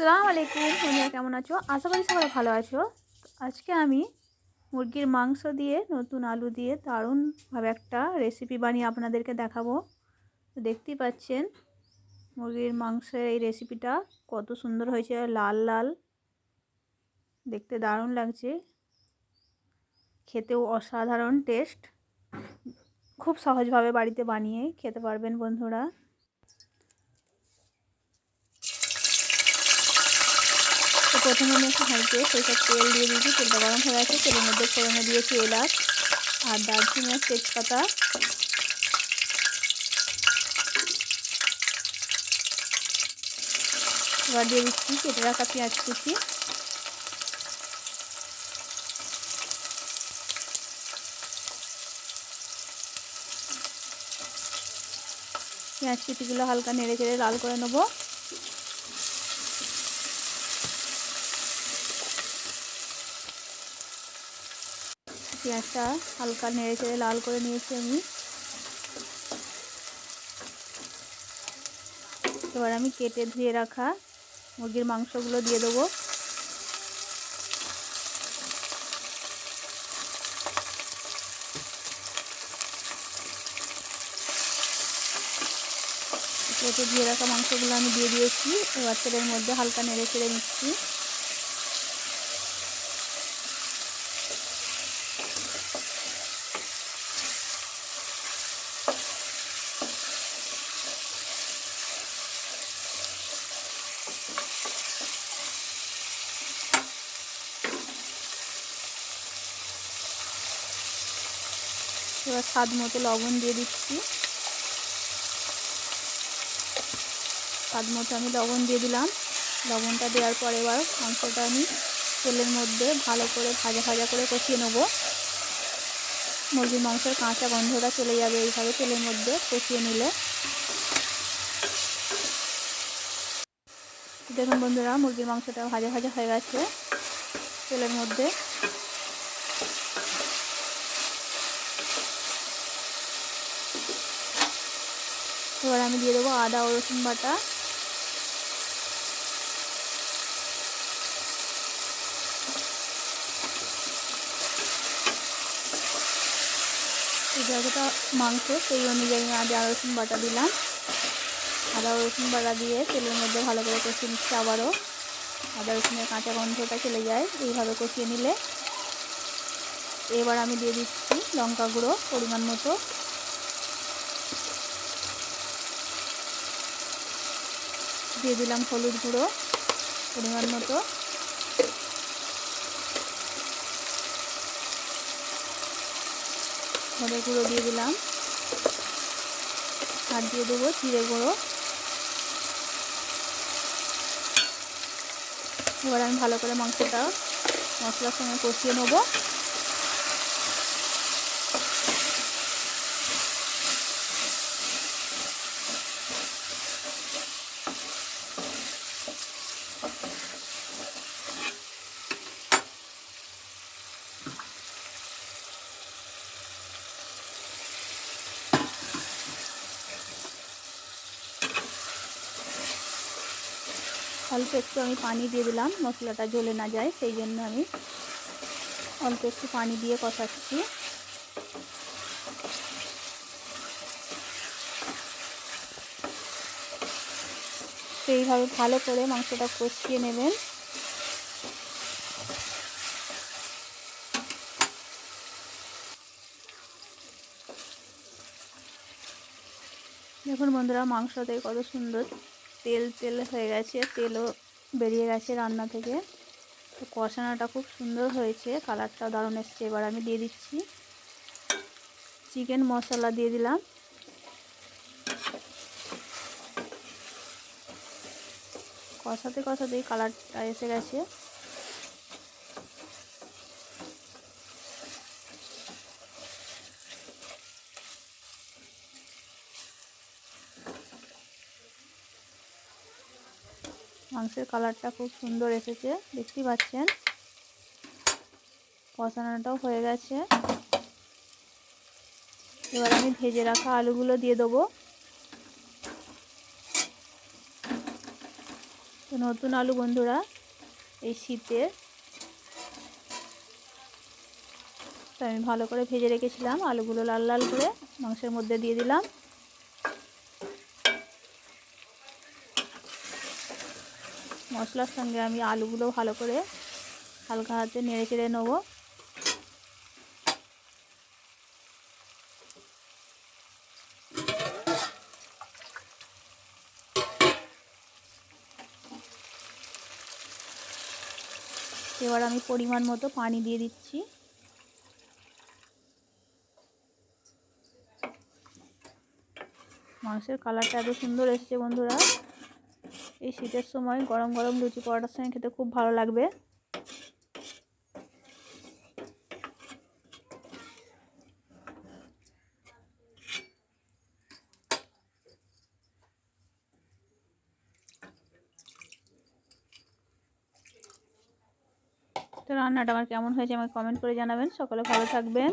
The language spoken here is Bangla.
আসসালামু আলাইকুম বন্ধুরা কেমন আছো? আশা করি সবাই ভালো আছো। আজকে আমি মুরগির মাংস দিয়ে, নতুন আলু দিয়ে দারুণভাবে একটা রেসিপি বানিয়ে আপনাদেরকে দেখাবো। তো দেখতেই পাচ্ছেন, মুরগির মাংসের এই রেসিপিটা কত সুন্দর হয়েছে, লাল লাল। দেখতে দারুণ লাগছে। খেতেও অসাধারণ টেস্ট খুব সহজভাবে বাড়িতে বানিয়ে খেতে পারবেন বন্ধুরা। প্রথমে আমি একটা হাঁড়িতে সরষের তেল দিয়ে দিয়েছি, তেলটা গরম হয়ে গেছে, তেলের মধ্যে ফোড়নে দিয়েছি এলাচ আর দারচিনি আর তেজপাতা। এবার দিয়ে দিচ্ছি, কেটে রাখা পেঁয়াজ কুচি। পেঁয়াজ কুচিগুলো হালকা নেড়ে চেড়ে লাল করে নেব। পেঁয়াজটা হালকা নেড়ে চেড়ে লাল করে নিয়েছি আমি। এবার আমি কেটে ধুয়ে রাখা মুরগির মাংসগুলো দিয়ে দেবো। কেটে ধুয়ে রাখা মাংসগুলো আমি দিয়ে দিয়েছি। এবার তেলের মধ্যে হালকা নেড়ে চেড়ে নিচ্ছি। এবার স্বাদ মতো লবণ দিয়ে দিচ্ছি। স্বাদ মতো আমি লবণ দিয়ে দিলাম। লবণটা দেওয়ার পর এবার মাংসটা আমি তেলের মধ্যে ভালো করে ভাজা ভাজা করে কষিয়ে নেব। মুরগির মাংসের কাঁচা গন্ধটা চলে যাবে এইভাবে তেলের মধ্যে কষিয়ে নিলে। দেখুন বন্ধুরা, মুরগির মাংসটা ভাজা ভাজা হয়ে গেছে তেলের মধ্যে। এবার আমি দিয়ে দেবো আদা ও রসুন বাটা। যতটা মাংস, সেই অনুযায়ী আদা রসুন বাটা দিলাম। আদা, রসুন বাটা দিয়ে তেলের মধ্যে ভালো করে কষিয়ে নিচ্ছি আবারও। আদা, রসুনের কাঁচা গন্ধটা চলে যায়, এইভাবে কষিয়ে নিলে। এবার আমি দিয়ে দিচ্ছি লঙ্কা গুঁড়ো পরিমাণ মতো। দিয়ে দিলাম হলুদ গুঁড়ো পরিমাণ মতো। ধরে গুঁড়ো দিয়ে দিলাম। আর দিয়ে দেবো জিরে গুঁড়ো। এবার আমি ভালো করে মাংসটা মশলার সঙ্গে কষিয়ে নেব। অল্প একটু আমি পানি দিয়ে দিলাম, মশলাটা জ্বলে না যায়, সেই জন্য আমি অল্প একটু পানি দিয়ে কষাচ্ছি। সেইভাবে ভালো করে মাংসটা কষিয়ে নেবেন। দেখুন বন্ধুরা মাংসতে কত সুন্দর। তেল তেল হয়ে গেছে, তেলও বেরিয়ে গেছে রান্না থেকে। তো কষানোটা খুব সুন্দর হয়েছে, কালারটাও দারুণ এসছে। এবার আমি দিয়ে দিচ্ছি চিকেন মশলা দিয়ে দিলাম। কষাতে, কষাতেই কালারটা এসে গেছে। মাংসের কালারটা খুব সুন্দর এসেছে, দেখতেই পাচ্ছেন। কষানোটাও হয়ে গেছে। এবার আমি ভেজে রাখা আলুগুলো দিয়ে দেবো। নতুন আলু বন্ধুরা, এই শীতে। তো আমি ভালো করে ভেজে রেখেছিলাম, আলুগুলো লাল লাল করে মাংসের মধ্যে দিয়ে দিলাম। মশলার সঙ্গে আমি আলুগুলো ভালো করে হালকা হাতে নেড়ে চেড়ে নেব। এবার আমি পরিমাণ মতো পানি দিয়ে দিচ্ছি। মাংসের কালারটা এত সুন্দর এসছে বন্ধুরা। এই শীতের সময় গরম গরম লুচি পরোটার সঙ্গে খেতে খুব ভালো লাগবে। তো রান্নাটা আমার কেমন হয়েছে আমাকে কমেন্ট করে জানাবেন। সকলে ভালো থাকবেন।